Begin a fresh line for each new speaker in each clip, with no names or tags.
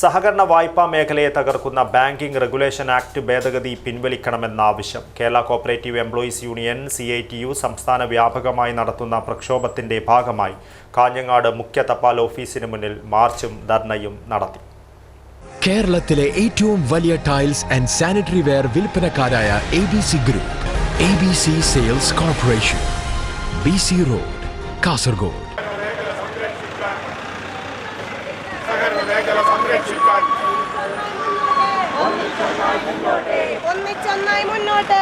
സഹകരണ വായ്പാ മേഖലയെ തകർക്കുന്ന ബാങ്കിംഗ് റെഗുലേഷൻ ആക്ട് ഭേദഗതി പിൻവലിക്കണമെന്ന ആവശ്യം Kerala cooperative employees union C I T U സംസ്ഥാന വ്യാപകമായി നടത്തുന്ന പ്രക്ഷോഭത്തിന്റെ ഭാഗമായി കാഞ്ഞങ്ങാട് മുഖ്യ തപാൽ ഓഫീസിന് മുന്നിൽ മാർച്ചും ധർണയും നടത്തി.
കേരളത്തിലെ ഏറ്റവും വലിയ tiles and sanitary ware വിൽപ്പനക്കാരായ A B C group A B C sales corporation B C road Kasaragod.
ഒന്നിച്ചൊന്നായി മുന്നോട്ട്.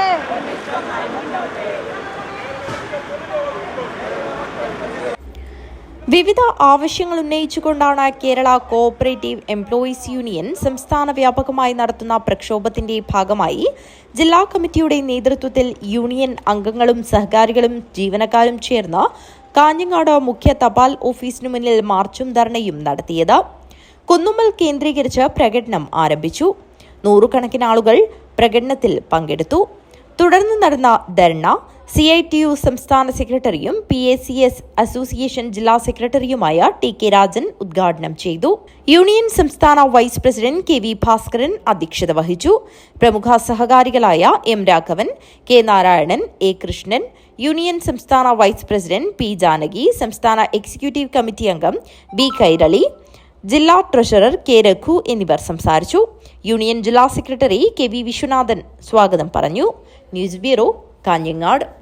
വിവിധ ആവശ്യങ്ങൾ ഉന്നയിച്ചുകൊണ്ടാണ് കേരള കോഓപ്പറേറ്റീവ് എംപ്ലോയീസ് യൂണിയൻ സംസ്ഥാന വ്യാപകമായി നടത്തുന്ന പ്രക്ഷോഭത്തിന്റെ ഭാഗമായി ജില്ലാ കമ്മിറ്റിയുടെ നേതൃത്വത്തിൽ യൂണിയൻ അംഗങ്ങളും സഹകാരികളും ജീവനക്കാരും ചേർന്ന് കാഞ്ഞങ്ങാട് മുഖ്യ തപാൽ ഓഫീസിനു മുന്നിൽ മാർച്ചും ധർണയും നടത്തിയത്. കുന്നുമ്മൽ കേന്ദ്രീകരിച്ച് പ്രകടനം ആരംഭിച്ചു. നൂറുകണക്കിന് ആളുകൾ പ്രകടനത്തിൽ പങ്കെടുത്തു. തുടർന്ന് നടന്ന dharna C I T U സംസ്ഥാന സെക്രട്ടറിയും P A C S association ജില്ലാ സെക്രട്ടറിയുമായ ടി കെ രാജൻ ഉദ്ഘാടനം ചെയ്തു. യൂണിയൻ സംസ്ഥാന vice president K V Bhaskaran അധ്യക്ഷത വഹിച്ചു. പ്രമുഖ സഹകാരികളായ M Raghavan K Narayanan A Krishnan union സംസ്ഥാന വൈസ് പ്രസിഡന്റ് പി ജാനകി സംസ്ഥാന എക്സിക്യൂട്ടീവ് കമ്മിറ്റി അംഗം ബി കൈരളി ജില്ലാ ട്രഷറർ കെ രഘു എന്നിവർ സംസാരിച്ചു. യൂണിയൻ ജില്ലാ സെക്രട്ടറി കെ വി വിശ്വനാഥൻ സ്വാഗതം പറഞ്ഞു. News bureau Kanhangad.